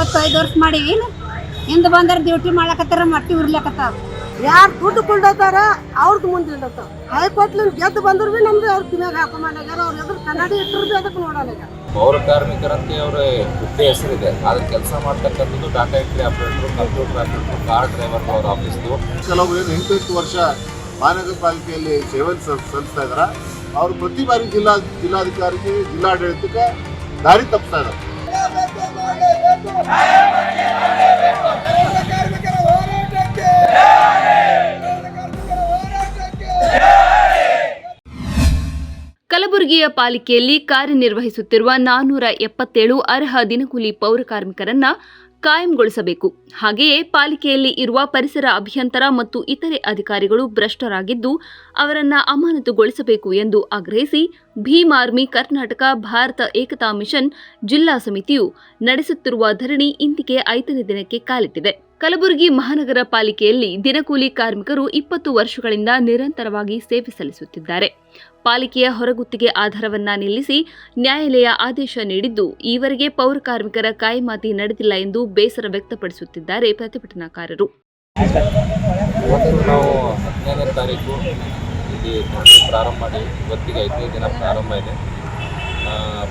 ಇಪ್ಪತ್ತೈದು ವರ್ಷ ಮಾಡೀವಿ. ಹಿಂದೆ ಬಂದ್ರ ಡ್ಯೂಟಿ ಮಾಡ್ಲಕತ್ತಾರ ಮಟ್ಟಿ ಉರ್ಲಕತ್ತಾವ. ಯಾರು ದುಡ್ಡು ಕೊಂಡೋತಾರ ಅವ್ರದ್ದು ಮುಂದೆ ಹೈಕೋರ್ಟ್ಲಿ ಹೈಕೋರ್ಟ್ಲಿಂದ ಗೆದ್ದು ಬಂದ್ರು ಬಿ ನಮ್ದು ಅವ್ರ ತಿನ್ನಾಗ ಹಾಕೊಂಬಂದಾಗ್ಯಾರ ಅವ್ರ ಎದುರು ಕನ್ನಡಿ ಇಟ್ಟರು ಅದಕ್ಕೆ ನೋಡಲ್ಲ ಈಗ. ಪೌರ ಕಾರ್ಮಿಕರಂತೆ ಅವರ ಹುದ್ದೆ ಹೆಸರಿದೆ. ಅದ್ರ ಕೆಲಸ ಮಾಡ್ತಕ್ಕಂಥದ್ದು data entry operator computer operator car driver ಅವ್ರ ಆಫೀಸ್ದು. ಕೆಲವರು ಏನು ಎಂಟೆಂಟು ವರ್ಷ ಮಹಾನಗರ ಪಾಲಿಕೆಯಲ್ಲಿ ಸೇವೆ ಸಲ್- ಸಲ್ಲಿಸ್ತಾ ಇದಾರ. ಅವ್ರು ಪ್ರತಿ ಬಾರಿ ಜಿಲ್ಲಾ ಜಿಲ್ಲಾಧಿಕಾರಿಗೆ ಜಿಲ್ಲಾಡಳಿತಕ್ಕೆ ದಾರಿ ತಪ್ಪಿಸ್ತಾ ಇದ್ದಾರೆ ಕಲಬುರಗಿಯ ಪಾಲಿಕೆಯಲ್ಲಿ ಕಾರ್ಯನಿರ್ವಹಿಸುತ್ತಿರುವ ನಾನ್ನೂರ ಎಪ್ಪತ್ತೇಳು ಅರ್ಹ ದಿನಕೂಲಿ ಪೌರ ಕಾರ್ಮಿಕರನ್ನ ಕಾಯಂಗೊಳಿಸಬೇಕು. ಹಾಗೆಯೇ ಪಾಲಿಕೆಯಲ್ಲಿ ಇರುವ ಪರಿಸರ ಅಭಿಯಂತರ ಮತ್ತು ಇತರೆ ಅಧಿಕಾರಿಗಳು ಭ್ರಷ್ಟರಾಗಿದ್ದು, ಅವರನ್ನು ಅಮಾನತುಗೊಳಿಸಬೇಕು ಎಂದು ಆಗ್ರಹಿಸಿ ಭೀಮ್ ಆರ್ಮಿ ಕರ್ನಾಟಕ ಭಾರತ ಏಕತಾ ಮಿಷನ್ ಜಿಲ್ಲಾ ಸಮಿತಿಯು ನಡೆಸುತ್ತಿರುವ ಧರಣಿ ಇಂದಿಗೆ ಐದನೇ ದಿನಕ್ಕೆ ಕಾಲಿಟ್ಟಿದೆ. ಕಲಬುರಗಿ ಮಹಾನಗರ ಪಾಲಿಕೆಯಲ್ಲಿ ದಿನಕೂಲಿ ಕಾರ್ಮಿಕರು ಇಪ್ಪತ್ತು ವರ್ಷಗಳಿಂದ ನಿರಂತರವಾಗಿ ಸೇವೆ ಸಲ್ಲಿಸುತ್ತಿದ್ದಾರೆ. ಪಾಲಿಕೆಯ ಹೊರಗುತ್ತಿಗೆ ಆಧಾರವನ್ನ ನಿಲ್ಲಿಸಿ ನ್ಯಾಯಾಲಯ ಆದೇಶ ನೀಡಿದ್ದು, ಈವರೆಗೆ ಪೌರ ಕಾರ್ಮಿಕರ ಕಾಯಮಾತಿ ನಡೆದಿಲ್ಲ ಎಂದು ಬೇಸರ ವ್ಯಕ್ತಪಡಿಸುತ್ತಿದ್ದಾರೆ ಪ್ರತಿಭಟನಾಕಾರರು.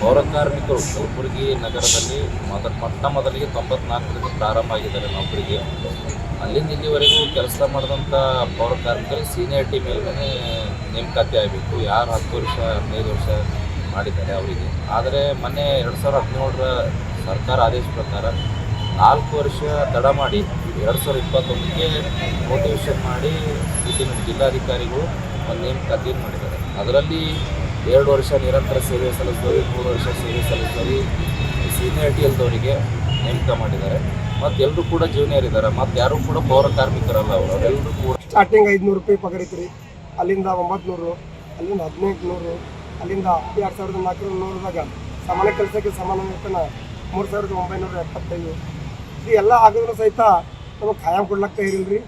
ಪೌರ ಕಾರ್ಮಿಕರು ಕಲಬುರಗಿ ನಗರದಲ್ಲಿ ಮೊದ, ಮೊಟ್ಟ ಮೊದಲಿಗೆ ತೊಂಬತ್ನಾಲ್ಕರಿಂದ ಪ್ರಾರಂಭ ಆಗಿದ್ದಾರೆ ನೌಕರಿಗೆ. ಅಲ್ಲಿಂದ ಇಲ್ಲಿವರೆಗೂ ಕೆಲಸ ಮಾಡಿದಂಥ ಪೌರ ಸೀನಿಯರ್ ಸೀನಿಯರಿಟಿ ನೇಮಕಾತಿ ಆಗಬೇಕು. ಯಾರು ಹತ್ತು ವರ್ಷ, ಹದಿನೈದು ವರ್ಷ ಮಾಡಿದ್ದಾರೆ ಅವರಿಗೆ. ಆದರೆ ಮೊನ್ನೆ ಎರಡು ಸಾವಿರದ ಹದಿನೇಳರ ಸರ್ಕಾರ ಆದೇಶ ಪ್ರಕಾರ ನಾಲ್ಕು ವರ್ಷ ತಡ ಮಾಡಿ, ಎರಡು ಸಾವಿರದ ಇಪ್ಪತ್ತೊಂದಕ್ಕೆ ಮೋಟಿವೇಶನ್ ಮಾಡಿ ಇಲ್ಲಿನ ಜಿಲ್ಲಾಧಿಕಾರಿಗಳು ಒಂದು ನೇಮಕಾತಿಯನ್ನು ಮಾಡಿದ್ದಾರೆ. ಅದರಲ್ಲಿ ಎರಡು ವರ್ಷ ನಿರಂತರ ಸೇವೆ ಸಲ್ಲಿಸಿದವರಿಗೆ ಮೂರು ವರ್ಷ ಸೇವೆ ಸಲ್ಲಿಸಿದವರಿಗೆ ಸೀನಿಯರಿಟಿ ಇಲ್ದವರಿಗೆ ನೇಮಕ ಮಾಡಿದ್ದಾರೆ. ಮತ್ತು ಎಲ್ಲರೂ ಕೂಡ ಜೂನಿಯರ್ ಇದ್ದಾರೆ. ಮತ್ತು ಯಾರು ಕೂಡ ಪೌರ ಕಾರ್ಮಿಕರಲ್ಲ ಅವರು. ಅವರೆಲ್ಲರೂ ಕೂಡ ಸ್ಟಾರ್ಟಿಂಗ್ ಐದುನೂರು ರೂಪಾಯಿ ಪಗಾರ ಅಲ್ಲಿಂದ ಒಂಬತ್ತು ಅಲ್ಲಿಂದ ಹದಿನೆಂಟು ನೂರು ಅಲ್ಲಿಂದ ಎರಡು ಸಾವಿರದ ನಾಲ್ಕು ನೂರದಾಗ ಸಮಾನ ಕೆಲಸಕ್ಕೆ ಸಮಾನ ವೇತನ ಮೂರು ಸಾವಿರದ ಒಂಬೈನೂರ ಎಪ್ಪತ್ತೈದು. ಇದು ಎಲ್ಲ ಆಗಿದ್ರು ಸಹಿತ ನಮಗೆ ಖಾಯಂ ಕೊಡ್ಲಕ್ಕ ರೀ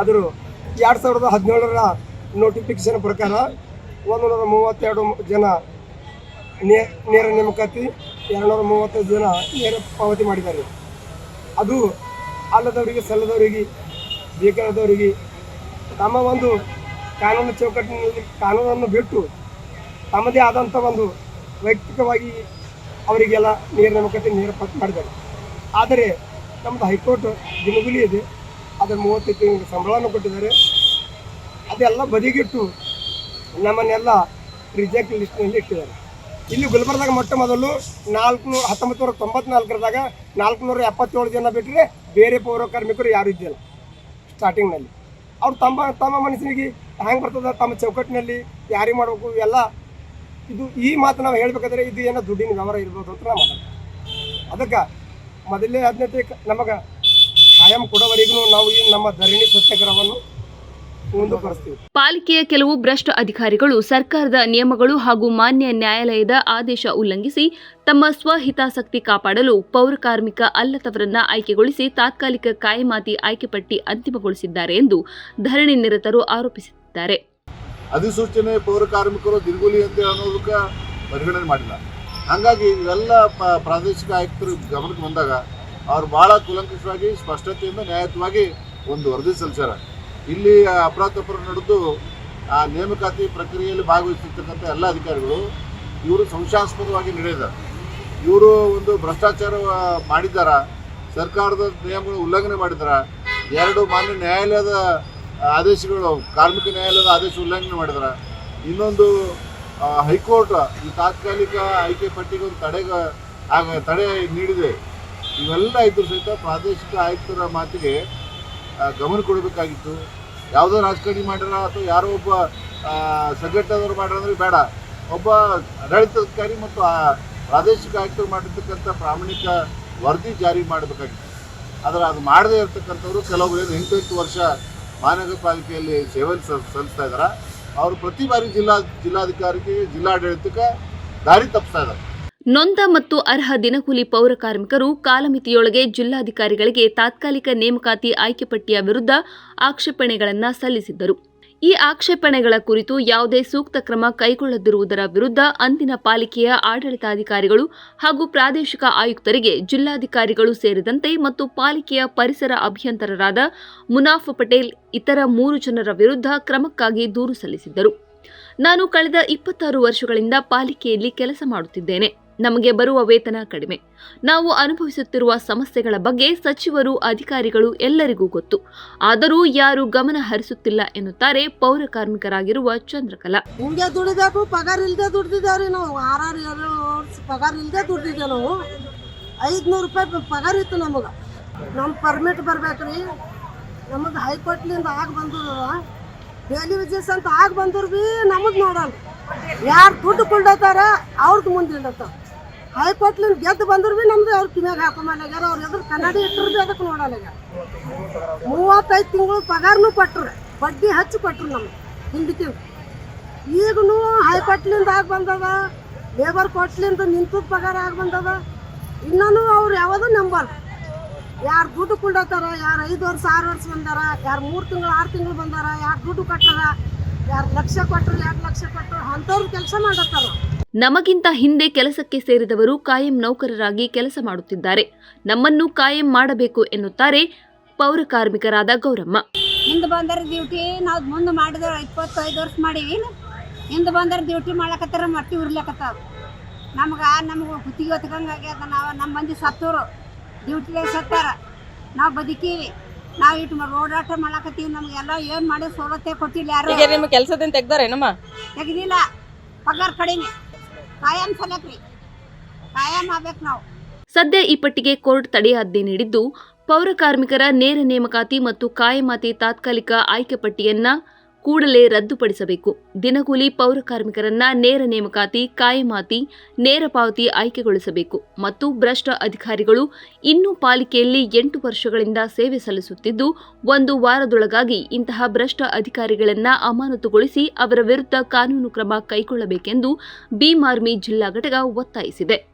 ಆದರೂ ಎರಡು ಸಾವಿರದ ಹದಿನೇಳರ ನೋಟಿಫಿಕೇಶನ್ ಪ್ರಕಾರ ಒಂದು ನೂರ ಮೂವತ್ತೆರಡು ಜನ ನೇರ ನೇಮಕಾತಿ ಎರಡು ನೂರ ಮೂವತ್ತೈದು ಜನ ನೇರ ಪಾವತಿ ಮಾಡಿದ್ದಾರೆ. ಅದು ಅಲ್ಲದವರಿಗೆ, ಸಲ್ಲದವರಿಗೆ, ಬೇಕಾದವರಿಗೆ ತಮ್ಮ ಒಂದು ಕಾನೂನು ಚೌಕಟ್ಟಿನಲ್ಲಿ ಕಾನೂನನ್ನು ಬಿಟ್ಟು ತಮ್ಮದೇ ಆದಂಥ ಒಂದು ವೈಯಕ್ತಿಕವಾಗಿ ಅವರಿಗೆಲ್ಲ ನೇರ ನೇಮಕಾತಿ ನೇರ ಮಾಡಿದ್ದಾರೆ. ಆದರೆ ನಮ್ಮದು ಹೈಕೋರ್ಟ್ ದಿನಗುಲಿ ಇದೆ. ಅದರ ಮೂವತ್ತು ತಿಂಗಳ ಸಂಬಳವನ್ನು ಕೊಟ್ಟಿದ್ದಾರೆ. ಅದೆಲ್ಲ ಬದಿಗಿಟ್ಟು ನಮ್ಮನ್ನೆಲ್ಲ ರಿಜೆಕ್ಟ್ ಲಿಸ್ಟ್ನಲ್ಲಿ ಇಟ್ಟಿದ್ದಾರೆ. ಇಲ್ಲಿ ಗುಲ್ಬರ್ಗದಾಗ ಮೊಟ್ಟ ಮೊದಲು ನಾಲ್ಕು ಹತ್ತೊಂಬತ್ತು ನೂರ ತೊಂಬತ್ನಾಲ್ಕರದಾಗ ನಾಲ್ಕುನೂರ ಎಪ್ಪತ್ತೇಳು ಜನ ಬಿಟ್ಟರೆ ಬೇರೆ ಪೌರ ಕಾರ್ಮಿಕರು ಯಾರು ಇದ್ದಿಲ್ಲ ಸ್ಟಾರ್ಟಿಂಗ್ನಲ್ಲಿ ಅವ್ರು ತಮ್ಮ ತಮ್ಮ ಮನಸ್ಸಿಗೆ ಹೆಂಗೆ ಬರ್ತದ? ತಮ್ಮ ಚೌಕಟ್ಟಿನಲ್ಲಿ ಯಾರಿಗೆ ಮಾಡಬೇಕು? ಎಲ್ಲ ಇದು ಈ ಮಾತು ನಾವು ಹೇಳ್ಬೇಕಾದ್ರೆ ಇದು ಏನೋ ದುಡ್ಡಿನ ವ್ಯವಹಾರ ಇರ್ಬೋದು ಅಂತ ನಾವು ಮಾತಾಡ್ತೀವಿ. ಅದಕ್ಕೆ ಮೊದಲೇ ಆದ್ಯತೆ ನಮಗೆ ಖಾಯಂ ಕೊಡೋವರೆಗೂ ನಾವು ಈ ನಮ್ಮ ಧರಣಿ ಸತ್ಯಾಗ್ರಹವನ್ನು ಪಾಲಿಕೆಯ ಕೆಲವು ಭ್ರಷ್ಟ ಅಧಿಕಾರಿಗಳು ಸರ್ಕಾರದ ನಿಯಮಗಳು ಹಾಗೂ ಮಾನ್ಯ ನ್ಯಾಯಾಲಯದ ಆದೇಶ ಉಲ್ಲಂಘಿಸಿ ತಮ್ಮ ಸ್ವಹಿತಾಸಕ್ತಿ ಕಾಪಾಡಲು ಪೌರ ಕಾರ್ಮಿಕ ಅಲ್ಲದವರನ್ನ ಆಯ್ಕೆಗೊಳಿಸಿ ತಾತ್ಕಾಲಿಕ ಕಾಯಮಾತಿ ಆಯ್ಕೆ ಪಟ್ಟಿ ಅಂತಿಮಗೊಳಿಸಿದ್ದಾರೆ ಎಂದು ಧರಣಿ ನಿರತರು ಆರೋಪಿಸಿದ್ದಾರೆ ಅಧಿಸೂಚನೆ ಪೌರ ಕಾರ್ಮಿಕರು ದಿರ್ಗುಲಿ ಅಂತ ಅನ್ನೋದಕ್ಕೆ ಪರಿಗಣನೆ ಮಾಡಿಲ್ಲ. ಹಾಗಾಗಿ ಇವೆಲ್ಲ ಪ್ರಾದೇಶಿಕ ಆಯುಕ್ತರು ಗಮನಕ್ಕೆ ಬಂದಾಗ ಅವ್ರು ಭಾಳ ಕುಲಂಕಷವಾಗಿ, ಸ್ಪಷ್ಟತೆಯಿಂದ, ನ್ಯಾಯಯುತವಾಗಿ ಒಂದು ವರದಿ ಸಲ್ಲಿಸ್ಯಾರ. ಇಲ್ಲಿ ಅಪರಾಧ ಪರ ನಡೆದು ಆ ನೇಮಕಾತಿ ಪ್ರಕ್ರಿಯೆಯಲ್ಲಿ ಭಾಗವಹಿಸಿರ್ತಕ್ಕಂಥ ಎಲ್ಲ ಅಧಿಕಾರಿಗಳು, ಇವರು ಸಂಶಯಾಸ್ಪದವಾಗಿ ನಡೆದಿದ್ದಾರೆ ಇವರು ಒಂದು ಭ್ರಷ್ಟಾಚಾರ ಮಾಡಿದ್ದಾರ. ಸರ್ಕಾರದ ನಿಯಮಗಳು ಉಲ್ಲಂಘನೆ ಮಾಡಿದಾರ ಎರಡು ಮಾನ್ಯ ನ್ಯಾಯಾಲಯದ ಆದೇಶಗಳು, ಕಾರ್ಮಿಕ ನ್ಯಾಯಾಲಯದ ಆದೇಶ ಉಲ್ಲಂಘನೆ ಮಾಡಿದ್ರೆ. ಇನ್ನೊಂದು ಹೈಕೋರ್ಟ್ ಈ ತಾತ್ಕಾಲಿಕ ಆಯ್ಕೆ ಪಟ್ಟಿಗೆ ಒಂದು ತಡೆಗ, ಆಗ ತಡೆ ನೀಡಿದೆ. ಇವೆಲ್ಲ ಇದ್ರೂ ಸಹಿತ ಪ್ರಾದೇಶಿಕ ಆಯುಕ್ತರ ಮಾತಿಗೆ ಗಮನ ಕೊಡಬೇಕಾಗಿತ್ತು. ಯಾವುದೋ ರಾಜಕಾರಣಿ ಮಾಡ್ಯಾರ ಅಥವಾ ಯಾರೋ ಒಬ್ಬ ಸಂಘಟನೆಯವರು ಮಾಡ್ಯಾರ ಬೇಡ. ಒಬ್ಬ ಆಡಳಿತಾಧಿಕಾರಿ ಮತ್ತು ಆ ಪ್ರಾದೇಶಿಕ ಆಯುಕ್ತರು ಮಾಡಿರ್ತಕ್ಕಂಥ ಪ್ರಾಮಾಣಿಕ ವರದಿ ಜಾರಿ ಮಾಡಬೇಕಾಗಿತ್ತು. ಆದರೆ ಅದು ಮಾಡದೇ ಇರತಕ್ಕಂಥವ್ರು ಕೆಲವರು ಏನು ಎಂಟು ಎಂಟು ವರ್ಷ ಮಹಾನಗರ ಪಾಲಿಕೆಯಲ್ಲಿ ಸೇವೆ ಸಲ್- ಸಲ್ಲಿಸ್ತಾ ಇದ್ದಾರೆ ಅವರು ಪ್ರತಿ ಬಾರಿ ಜಿಲ್ಲಾ, ಜಿಲ್ಲಾಧಿಕಾರಿಗೆ, ಜಿಲ್ಲಾಡಳಿತಕ್ಕೆ ದಾರಿ ತಪ್ಪಿಸ್ತಾ ಇದ್ದಾರೆ ನೊಂದ ಮತ್ತು ಅರ್ಹ ದಿನಕೂಲಿ ಪೌರ ಕಾರ್ಮಿಕರು ಕಾಲಮಿತಿಯೊಳಗೆ ಜಿಲ್ಲಾಧಿಕಾರಿಗಳಿಗೆ ತಾತ್ಕಾಲಿಕ ನೇಮಕಾತಿ ಆಯ್ಕೆ ಪಟ್ಟಿಯ ವಿರುದ್ಧ ಆಕ್ಷೇಪಣೆಗಳನ್ನು ಸಲ್ಲಿಸಿದ್ದರು. ಈ ಆಕ್ಷೇಪಣೆಗಳ ಕುರಿತು ಯಾವುದೇ ಸೂಕ್ತ ಕ್ರಮ ಕೈಗೊಳ್ಳದಿರುವುದರ ವಿರುದ್ಧ ಅಂದಿನ ಪಾಲಿಕೆಯ ಆಡಳಿತಾಧಿಕಾರಿಗಳು ಹಾಗೂ ಪ್ರಾದೇಶಿಕ ಆಯುಕ್ತರಿಗೆ ಜಿಲ್ಲಾಧಿಕಾರಿಗಳು ಸೇರಿದಂತೆ ಮತ್ತು ಪಾಲಿಕೆಯ ಪರಿಸರ ಅಭಿಯಂತರರಾದ ಮುನಾಫ್ ಪಟೇಲ್, ಇತರ ಮೂರು ಜನರ ವಿರುದ್ಧ ಕ್ರಮಕ್ಕಾಗಿ ದೂರು ಸಲ್ಲಿಸಿದ್ದರು. ನಾನು ಕಳೆದ ಇಪ್ಪತ್ತಾರು ವರ್ಷಗಳಿಂದ ಪಾಲಿಕೆಯಲ್ಲಿ ಕೆಲಸ ಮಾಡುತ್ತಿದ್ದೇನೆ. ನಮಗೆ ಬರುವ ವೇತನ ಕಡಿಮೆ. ನಾವು ಅನುಭವಿಸುತ್ತಿರುವ ಸಮಸ್ಯೆಗಳ ಬಗ್ಗೆ ಸಚಿವರು, ಅಧಿಕಾರಿಗಳು ಎಲ್ಲರಿಗೂ ಗೊತ್ತು. ಆದರೂ ಯಾರು ಗಮನ ಹರಿಸುತ್ತಿಲ್ಲ ಎನ್ನುತ್ತಾರೆ ಪೌರ ಕಾರ್ಮಿಕರಾಗಿರುವ ಚಂದ್ರಕಲಾ. ಹಿಂಗೆ ದುಡಿಬೇಕು, ಪಗಾರ ಇಲ್ಲದೆ ದುಡ್ದಿದ್ದೇವ್ರಿ ನಾವು. ಆರಾರು ವರ್ಷ ಪಗಾರ ಇಲ್ಲದೆ ದುಡ್ದಿದ್ದೇವೆ ನಾವು. ಐದುನೂರು ರೂಪಾಯಿ ಪಗಾರ ಇತ್ತು ನಮಗೆ. ನಮ್ಮ ಪರ್ಮಿಟ್ ಬರ್ಬೇಕ್ರಿ. ನಮಗೆ ಹೈಕೋರ್ಟ್ಲಿಂದ ಆಗ ಬಂದದ ಡೈಲಿ ವಿಜಯಸ್ ಅಂತ ಆಗ ಬಂದ್ರು ಬಿ ನಮಗೆ ನೋಡಲ್ಲ ಯಾರು ದುಡ್ಡು ಕೊಂಡೋತಾರ ಅವ್ರದ್ದು ಮುಂದೆ ಇಲ್ಲತ್ತಾವ ಹೈಕೋರ್ಟ್ಲಿಂದ ಗೆದ್ದು ಬಂದ್ರು ಭೀ ನಮ್ದು ಅವ್ರ ಕಿಮ್ಯಾಗ ಹಾಕೊಂಬಲ್ಲಾಗ್ಯಾರ ಅವ್ರ ಎದುರು ಕನ್ನಡಿ ಇಟ್ಟರು ಭೀ ಅದಕ್ಕೆ ನೋಡಲ್ಲ ಮೂವತ್ತೈದು ತಿಂಗಳು ಪಗಾರನೂ ಕೊಟ್ಟರು ಬಡ್ಡಿ ಹಚ್ಚಿ ಕೊಟ್ಟರು ನಮ್ಗೆ ಹಿಂದಕ್ಕಿಂತ. ಈಗನು ಹೈಕೋರ್ಟ್ಲಿಂದ ಆಗಿ ಬಂದದ ಲೇಬರ್ ಕೋರ್ಟ್ಲಿಂದ ನಿಂತದ ಪಗಾರ ಆಗಿ ಬಂದದ. ಇನ್ನೂ ಅವ್ರು ಯಾವುದೂ ನಂಬರ್ ಯಾರು ದುಡ್ಡು ಕುಂಡತಾರ, ಯಾರು ಐದು ವರ್ಷ, ಆರು ವರ್ಷ ಬಂದಾರ, ಯಾರು ಮೂರು ತಿಂಗಳು, ಆರು ತಿಂಗಳು ಬಂದಾರ, ಯಾರು ದುಡ್ಡು ಕಟ್ಟಾರ, ಯಾರು ಲಕ್ಷ ಕೊಟ್ಟರು ಎರಡು ಲಕ್ಷ ಕೊಟ್ಟರು ಅಂಥವ್ರು ಕೆಲಸ ಮಾಡತ್ತಾರ. ನಮಗಿಂತ ಹಿಂದೆ ಕೆಲಸಕ್ಕೆ ಸೇರಿದವರು ಕಾಯಂ ನೌಕರರಾಗಿ ಕೆಲಸ ಮಾಡುತ್ತಿದ್ದಾರೆ. ನಮ್ಮನ್ನು ಕಾಯಂ ಮಾಡಬೇಕು ಎನ್ನುತ್ತಾರೆ ಪೌರ ಕಾರ್ಮಿಕರಾದ ಗೌರಮ್ಮ. ಹಿಂದೆ ಬಂದರ ಡ್ಯೂಟಿ ನಾವು ಮುಂದೆ ಮಾಡಿದ ಇಪ್ಪತ್ತೈದು ವರ್ಷ ಮಾಡೀವಿ ಹಿಂದೆ ಬಂದರ ಡ್ಯೂಟಿ ಮಾಡ್ಲಕತ್ತಾರ ಮಟ್ಟಿ ಉರ್ಲಕತ್ತಾವ. ನಮ್ಗೆ ನಮ್ಗೆ ಗುತ್ತಿಗೆ ಹೊತ್ಕಂಗೆ ಆಗ್ಯದ ನಾವು ನಮ್ಮ ಮಂದಿ ಸತ್ತೋರು. ಡ್ಯೂಟಿದಾಗ ಸತ್ತಾರ. ನಾವು ಬದುಕೀವಿ. ನಾವು ಇಟ್ಟು ರೋಡಾಟ ಮಾಡಕತ್ತೀವಿ ನಮಗೆಲ್ಲ ಏನು ಮಾಡಿ ಸೌಲತ್ತೆ ಕೊಟ್ಟಿಲ್ಲ ಯಾರು. ಈಗ ನಿಮ್ಮ ಕೆಲಸದಿಂದ ತೆಗ್ದಾರೇನಮ್ಮ? ತೆಗ್ದಿಲ್ಲ. ಪಗಾರ ಕಡಿಮೆ. ಸದ್ಯ ಈ ಪಟ್ಟಿಗೆ ಕೋರ್ಟ್ ತಡೆಯಾಜ್ಞೆ ನೀಡಿದ್ದು ಪೌರ ಕಾರ್ಮಿಕರ ನೇರ ನೇಮಕಾತಿ ಮತ್ತು ಕಾಯಮಾತಿ ತಾತ್ಕಾಲಿಕ ಆಯ್ಕೆ ಪಟ್ಟಿಯನ್ನ ಕೂಡಲೇ ರದ್ದುಪಡಿಸಬೇಕು. ದಿನಗೂಲಿ ಪೌರ ಕಾರ್ಮಿಕರನ್ನ ನೇರ ನೇಮಕಾತಿ, ಕಾಯಮಾತಿ, ನೇರ ಪಾವತಿ ಆಯ್ಕೆಗೊಳಿಸಬೇಕು ಮತ್ತು ಭ್ರಷ್ಟ ಅಧಿಕಾರಿಗಳು ಇನ್ನೂ ಪಾಲಿಕೆಯಲ್ಲಿ ಎಂಟು ವರ್ಷಗಳಿಂದ ಸೇವೆ ಸಲ್ಲಿಸುತ್ತಿದ್ದು, ಒಂದು ವಾರದೊಳಗಾಗಿ ಇಂತಹ ಭ್ರಷ್ಟ ಅಧಿಕಾರಿಗಳನ್ನ ಅಮಾನತುಗೊಳಿಸಿ ಅವರ ವಿರುದ್ಧ ಕಾನೂನು ಕ್ರಮ ಕೈಗೊಳ್ಳಬೇಕೆಂದು ಬಿ ಆರ್ಮಿ ಜಿಲ್ಲಾ ಘಟಕ ಒತ್ತಾಯಿಸಿದೆ.